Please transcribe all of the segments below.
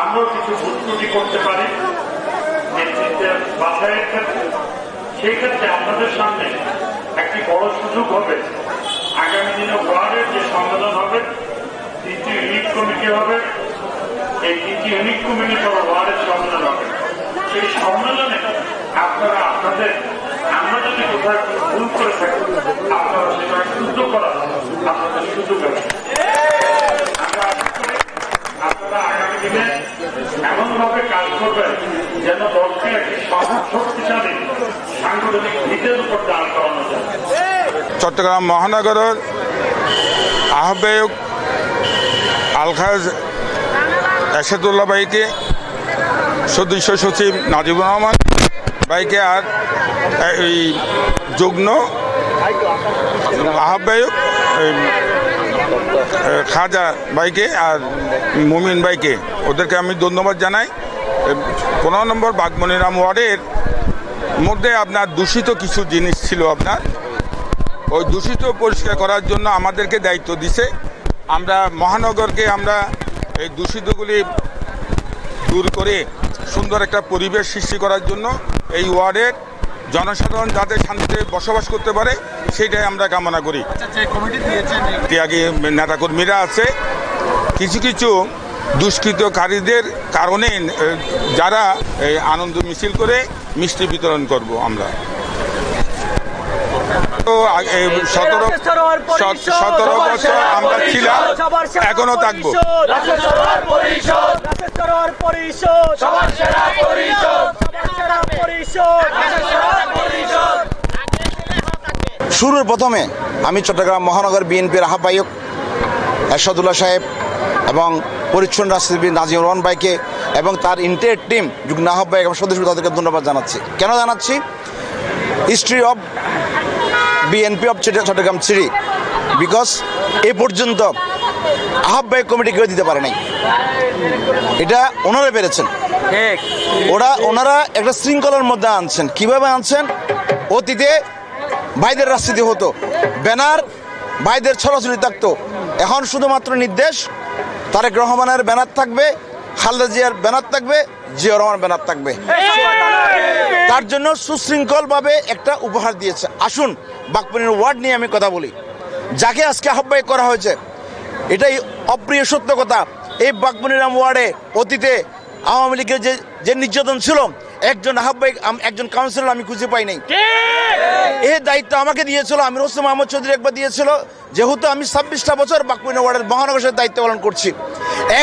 আমরাও কিছু ভুল ত্রুটি করতে পারি, নেতৃত্বের বাছাইয়ের ক্ষেত্রে। সেই ক্ষেত্রে আপনাদের সামনে একটি বড় সুযোগ হবে। আগামী দিনে ওয়ার্ডের যে সম্মেলন হবে তিনটি ইউনিট কমিটি হবে, এই তিনটি ইউনিট কমিটি সহ ওয়ার্ডের সম্মেলন হবে। সেই সম্মেলনে আপনারা আপনাদের আমরা যদি একটু ভুল করে থাকি আপনারা সেটা শুদ্ধ করা আপনাদের সুযোগ আছে আমরা আশা করি আপনারা আগামী দিনে এমনভাবে কাজ করবেন যেন দলকে একটি চট্টগ্রাম মহানগরের আহ্বায়ক আলখাজ এরশাদুল্লাহ ভাইকে সদস্য সচিব নাজিবুর রহমান ভাইকে আর এই যুগ্ম আহ্বায়ক খাজা ভাইকে আর মুমিন ভাইকে। ওদেরকে আমি ধন্যবাদ জানাই। পনেরো নম্বর বাগমনিরাম ওয়ার্ডের মধ্যে আপনার দূষিত কিছু জিনিস ছিল আপনার। ওই দূষিত পরিষ্কার করার জন্য আমাদেরকে দায়িত্ব দিছে। আমরা মহানগরকে আমরা এই দূষিতগুলি দূর করে সুন্দর একটা পরিবেশ সৃষ্টি করার জন্য এই ওয়ার্ডের জনসাধারণ যাতে শান্তিতে বসবাস করতে পারে সেটাই আমরা কামনা করি। ত্যাগী নেতাকর্মীরা আছে। কিছু কিছু দুষ্কৃতকারীদের কারণে যারা এই আনন্দ মিছিল করে মিষ্টি বিতরণ করব আমরা। সতেরো বছর আমরা ছিলাম এখনও থাকব। শুরুর প্রথমে আমি চট্টগ্রাম মহানগর বিএনপির আহ্বায়ক এরশাদুল্লাহ সাহেব এবং পরিচ্ছন্ন রাজনীতি নাজিম রহমান ভাইকে এবং তার ইন্টার টিম যুগ্ম আহ্বায়ক এবং সদস্য তাদেরকে ধন্যবাদ জানাচ্ছি। কেন জানাচ্ছি? History of BNP of Chattogram city because এ পর্যন্ত আহ্বায়ক কমিটি কেউ দিতে পারে নাই। এটা ওনারা পেরেছেন। ওরা ওনারা একটা শৃঙ্খলার মধ্যে আনছেন। কীভাবে আনছেন? অতীতে ভাইদের রাজনীতি হতো। ব্যানার ভাইদের ছড়াছড়ি থাকতো। এখন শুধুমাত্র নির্দেশ তারেক রহমানের ব্যানার থাকবে, খালেদা জিয়ার ব্যানার থাকবে জিয়া রহমান ব্যানার থাকবে। তার জন্য সুশৃঙ্খলভাবে একটা উপহার দিয়েছে। আসুন বাগপানির ওয়ার্ড নিয়ে আমি কথা বলি। যাকে আজকে আহ্বায়ক করা হয়েছে, এটাই অপ্রিয় সত্য কথা। এই বাগমনিরাম ওয়ার্ডে অতীতে আওয়ামী লীগের যে যে নির্যাতন ছিল একজন আহ্বায়ক একজন কাউন্সিলর আমি খুঁজে পাই নাই। এই দায়িত্ব আমাকে দিয়েছিল আমির হোসেন মোহাম্মদ চৌধুরী একবার দিয়েছিল। যেহেতু আমি ছাব্বিশটা বছর বাগমনি ওয়ার্ডের মহানগরের দায়িত্ব পালন করছি।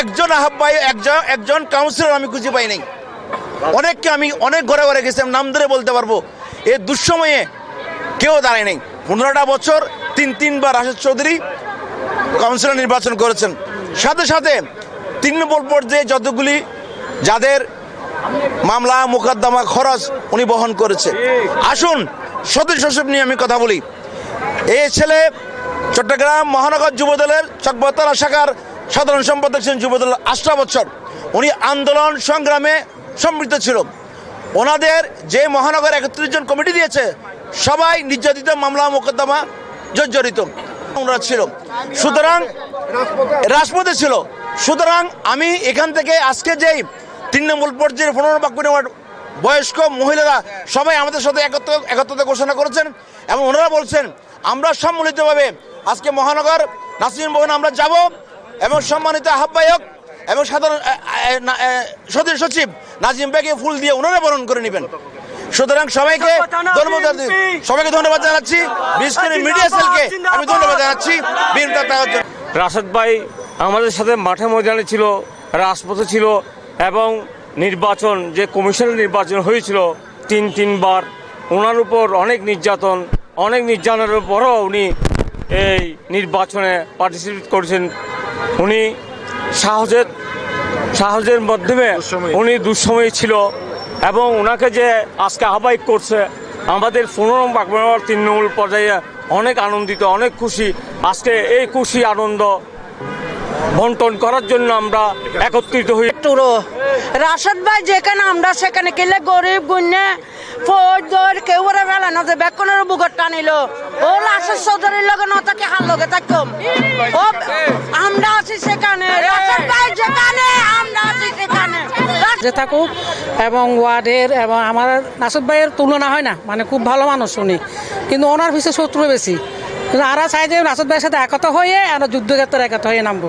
একজন আহ্বায়ক একজন একজন কাউন্সিলর আমি খুঁজে পাই নাই। অনেককে আমি অনেক ঘরে ঘরে গেছি নাম ধরে বলতে পারব। এই দুঃসময়ে কেউ দাঁড়ায় নাই। পনেরোটা বছর তিন তিনবার রাশেদ চৌধুরী কাউন্সিলর নির্বাচন করেছেন। সাথে সাথে তৃণমূল পর্যায়ে যতগুলি যাদের মামলা, মোকদ্দমা, খরচ উনি বহন করেছে। আসুন সদস্য সচিব নিয়ে আমি কথা বলি। এই ছেলে চট্টগ্রাম মহানগর যুবদলের চকবতলা শাখার সাধারণ সম্পাদক ছিলেন যুবদল আষ্টটা বছর উনি আন্দোলন সংগ্রামে সমৃদ্ধ ছিল। ওনাদের যে মহানগর একত্রিশ জন কমিটি দিয়েছে, সবাই নির্যাতিত, মামলা, মোকদ্দমা, জর্জরিত। ওনারা ছিল। সুতরাং রাজপথে ছিল। সুতরাং আমি এখান থেকে আজকে যেই তৃণমূল পর্যায়ের পনেরো বাক্য নেওয়ার বয়স্ক মহিলারা সবাই আমাদের সাথে একত্র একত্রতা ঘোষণা করেছেন এবং ওনারা বলছেন আমরা সম্মিলিতভাবে আজকে মহানগর নাসিম ভবনে আমরা যাব এবং সম্মানিত আহ্বায়ক এবং সাধারণ সদস্য সচিব নাজিম বেগে ফুল দিয়ে ওনারা বরণ করে নেবেন। সুতরাং সবাইকে ধন্যবাদ সবাইকে ধন্যবাদ জানাচ্ছি। বিশেষ করে মিডিয়া সেলকে আমি ধন্যবাদ জানাচ্ছি। বিএনপি তার জন্য রাশেদ ভাই আমাদের সাথে মাঠে ময়দানে ছিল রাজপথে ছিল এবং নির্বাচন যে কমিশনের নির্বাচন হয়েছিল তিন তিনবার ওনার উপর অনেক নির্যাতন অনেক নির্যাতনের পরও উনি এই নির্বাচনে পার্টিসিপেট করেছেন। উনি সাহসের সাহসের মাধ্যমে উনি দুঃসময় ছিল এবং ওনাকে যে আজকে আহ্বায়ক করছে আমাদের পনেরো বাগমার তৃণমূল পর্যায়ে অনেক আনন্দিত অনেক খুশি। আজকে এই খুশি আনন্দ বন্টন করার জন্য আমরা একত্রিত হই। টুরো রাশেদ ভাই যেখানে আমরা সেখানে গেলে গরিব গুণে ফৌজ দৌড় কেউ ওরা না যে বেকনের বুকট টানিল। ও রাশেদ চৌধুরীর লগে ন তাকে হার লগে থাকতাম ও আমরা আছি সেখানে। রাশেদ ভাই যেখানে আমরা যে থাকুক এবং ওয়ার্ডের এবং আমার নাসুদ ভাইয়ের তুলনা হয় না মানে খুব ভালো মানুষ উনি। কিন্তু ওনার পিছিয়ে শত্রু বেশি। আরা চাই যে নাসুদ ভাইয়ের সাথে একতা হয়ে আমরা যুদ্ধক্ষেত্রে একতা হয়ে নামবো।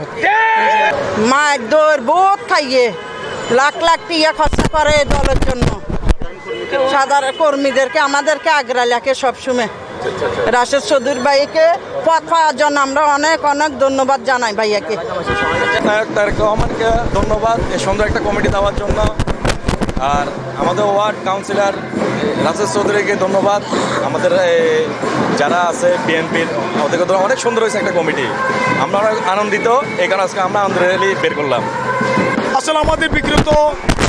মাছ দৌড় বহুত খাইয়ে লাখ লাখ টিয়া খরচা করে দলের জন্য। সাধারণ কর্মীদেরকে আমাদেরকে আগ্রা লেখে সবসময়। রাশেদ চৌধুরী ভাইকে পথ পাওয়ার জন্য আমরা অনেক অনেক ধন্যবাদ জানাই ভাইয়াকে। নায়ক তারেক রহমানকে ধন্যবাদ এই সুন্দর একটা কমিটি দেওয়ার জন্য। আর আমাদের ওয়ার্ড কাউন্সিলর রাজেশ চৌধুরীকে ধন্যবাদ। আমাদের যারা আছে বিএনপির, ওদেরকে ধন্যবাদ। অনেক সুন্দর হয়েছে একটা কমিটি। আমরা অনেক আনন্দিত। এই কারণে আজকে আমরা আনন্দ র্যালি বের করলাম। আসলে আমাদের বিকৃত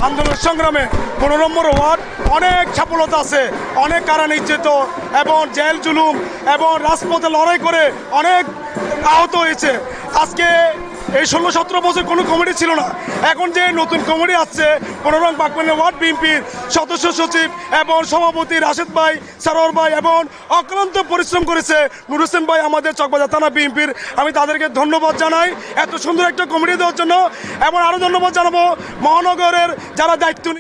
আন্দোলন সংগ্রামে পনেরো নম্বর ওয়ার্ড, অনেক সফলতা আছে, অনেক কারা নির্যাতিত এবং জেল জুলুম এবং রাজপথে লড়াই করে অনেক আহত হয়েছে। আজকে এই ষোলো সতেরো বছর কোনো কমিটি ছিল না। এখন যে নতুন কমিটি আসছে পনেরো বাগমানের ওয়ার্ড বিএনপির সদস্য সচিব এবং সভাপতি রাশেদ ভাই, সারোয়ার ভাই এবং অক্লান্ত পরিশ্রম করেছে নুর হোসেন ভাই আমাদের চকবাজার থানা বিএনপির আমি তাদেরকে ধন্যবাদ জানাই এত সুন্দর একটা কমিটি দেওয়ার জন্য এবং আরও ধন্যবাদ জানাব মহানগরের যারা দায়িত্ব